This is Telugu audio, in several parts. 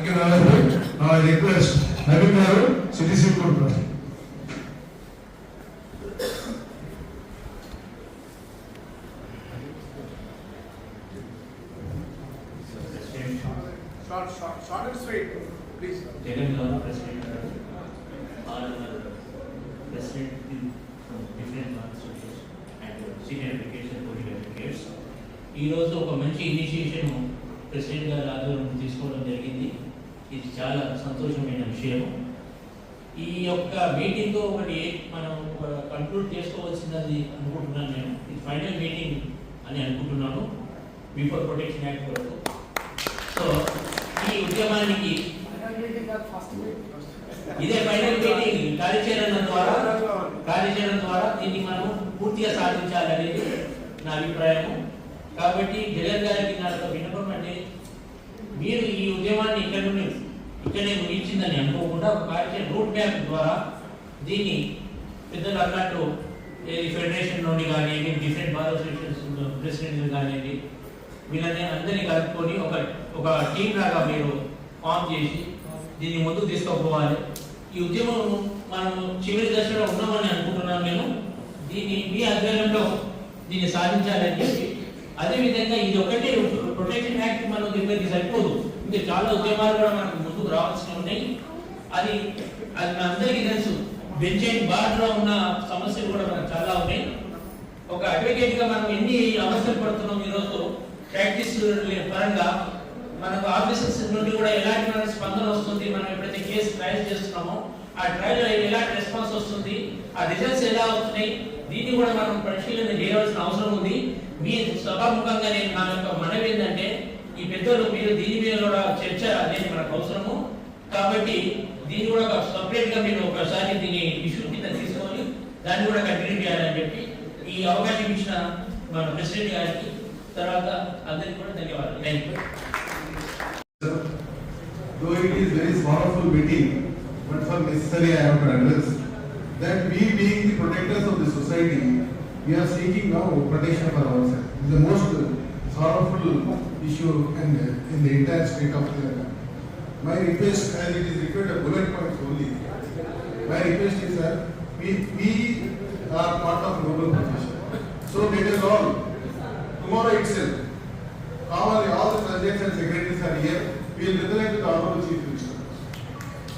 Thank you, Narayan. Now I request Navin Garu, CDC Court. Short, short, short and sweet, please. Jagan Garu, President, uh, all uh, President in- from different institutions and senior education, political advocates. ఈ రోజు ఒక మంచి ఇనిషియేషన్ ప్రెసిడెంట్ గారి ఆధ్వర్యంలో తీసుకోవడం జరిగింది ఇది చాలా సంతోషమైన విషయం ఈ యొక్క మీటింగ్ ఒకటి మనం కంక్లూడ్ చేసుకోవాల్సిందని అనుకుంటున్నాను నేను. ఇది ఫైనల్ మీటింగ్ అని అనుకుంటున్నాను. బిఫోర్ ప్రొటెక్షన్ యాక్ట్ వరకు. సో ఈ ఉద్యమానికి ఇదే ఫైనల్ మీటింగ్ కార్యాచరణ ద్వారా కార్యాచరణ ద్వారా దీన్ని మనం పూర్తిగా సాధించాలనేది నా అభిప్రాయము. కాబట్టి జగన్ గారికి నా విన్నపం అంటే మీరు ఈ ఉద్యమాన్ని ఇక్కడ నుండి ఇక్కడే ముగించిందని అనుకోకుండా ఒక కార్యక్రమం రూట్ మ్యాప్ ద్వారా దీన్ని పెద్దలు అన్నట్టు ఏది ఫెడరేషన్లోని కానివ్వండి డిఫరెంట్ బార్ అసోసియేషన్స్ ప్రెసిడెంట్ కానివ్వండి వీళ్ళని అందరినీ కలుపుకొని ఒక ఒక టీం లాగా మీరు ఫామ్ చేసి దీన్ని ముందుకు తీసుకుపోవాలి. ఈ ఉద్యమం మనం చివరి దశలో ఉన్నామని అనుకుంటున్నాను నేను దీన్ని మీ ఆధ్వర్యంలో దీన్ని సాధించాలని చెప్పి అదేవిధంగా ఇది ఒకటే ప్రొటెక్షన్ యాక్ట్ మనం దగ్గరికి సరిపోదు. ఇంకా చాలా ఉద్యమాలు కూడా మనకు ముందుకు రావాల్సి ఉన్నాయి. అది అది మన అందరికీ తెలుసు. బెంచ్ అండ్ బార్లో ఉన్న సమస్యలు కూడా మనకు చాలా ఉన్నాయి. ఒక అడ్వకేట్గా మనం ఎన్ని అవసరం పడుతున్నాం ఈరోజు ప్రాక్టీస్ పరంగా మనకు ఆఫీసర్స్ నుండి కూడా ఎలాంటి మన స్పందన వస్తుంది? మనం ఎప్పుడైతే కేసు ట్రయల్ చేస్తున్నామో ఆ ట్రయల్ ఎలాంటి రెస్పాన్స్ వస్తుంది? ఆ రిజల్ట్స్ ఎలా అవుతున్నాయి దీన్ని కూడా మనం పరిశీలన చేయవలసిన అవసరం ఉంది. మీ సభాముఖంగా నేను నా యొక్క మనవి ఏంటంటే ఈ పెద్దలు మీరు దీని మీద కూడా చర్చ అనేది మనకు అవసరము. కాబట్టి దీన్ని కూడా సపరేట్గా మీరు ఒకసారి దీని ఇష్యూ కింద తీసుకొని దాన్ని కూడా కంటిన్యూ చేయాలని చెప్పి ఈ అవకాశం ఇచ్చిన మన ప్రెసిడెంట్ గారికి తర్వాత అందరికీ కూడా ధన్యవాదాలు. Thank you Though it is very sorrowful meeting, but for necessary I have to address that we being the protectors of the society, we are seeking now protection for ourselves. It is the most sorrowful issue in, in the entire state of Telangana. My request, as it is required a bullet points only, my request is that we, we are part of global profession. So let us all, tomorrow itself, Normally, all the presidents and secretaries are here. We will recollect with the honorable chief minister.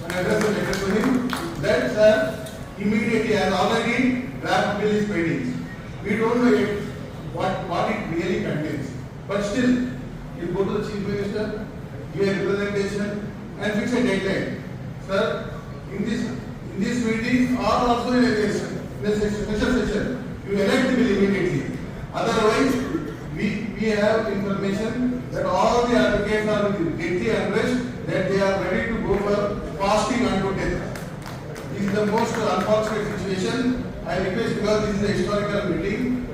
And address the letter to him that sir, immediately as already draft bill is pending. We don't know yet what, what it really contains. But still, you go to the chief minister, give a representation and fix a deadline. Sir, in this, in this meeting or also in a special session, you elect the bill immediately. Otherwise, we, we have information that all the advocates are deeply unrest, that they are ready to go for fasting unto death. This is the most unfortunate situation. I request because this is a historical meeting.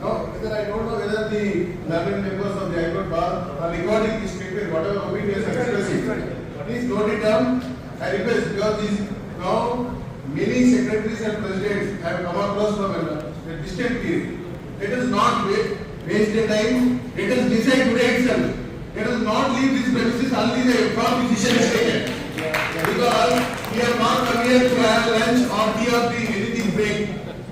Now, whether I don't know whether the eleven members of the High bar are recording this statement, whatever opinions are expressing. Please note it down. I request because this now many secretaries and presidents have come across from a, a distant period. Let us not wait, waste the time. Let us decide today itself. Let us not leave this premises until the firm decision is taken. Have here have lunch or drink anything break.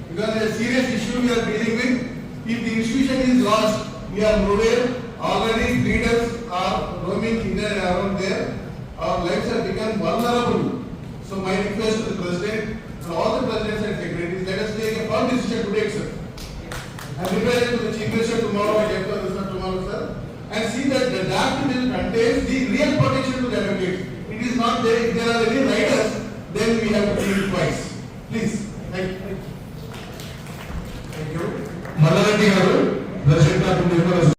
Because a serious issue we are dealing with. If the institution is lost, we are nowhere. already leaders are roaming in and around there. Our lives have become vulnerable. So my request to the president and all the presidents and secretaries, let us take a firm decision today itself. And prepare it to the chief minister tomorrow, I get tomorrow, sir. And see that the draft bill contains the real protection to the advocates. It is not there, there are any riders, have to read twice. Please. Thank, thank you. Thank you. Malalati garu, President of the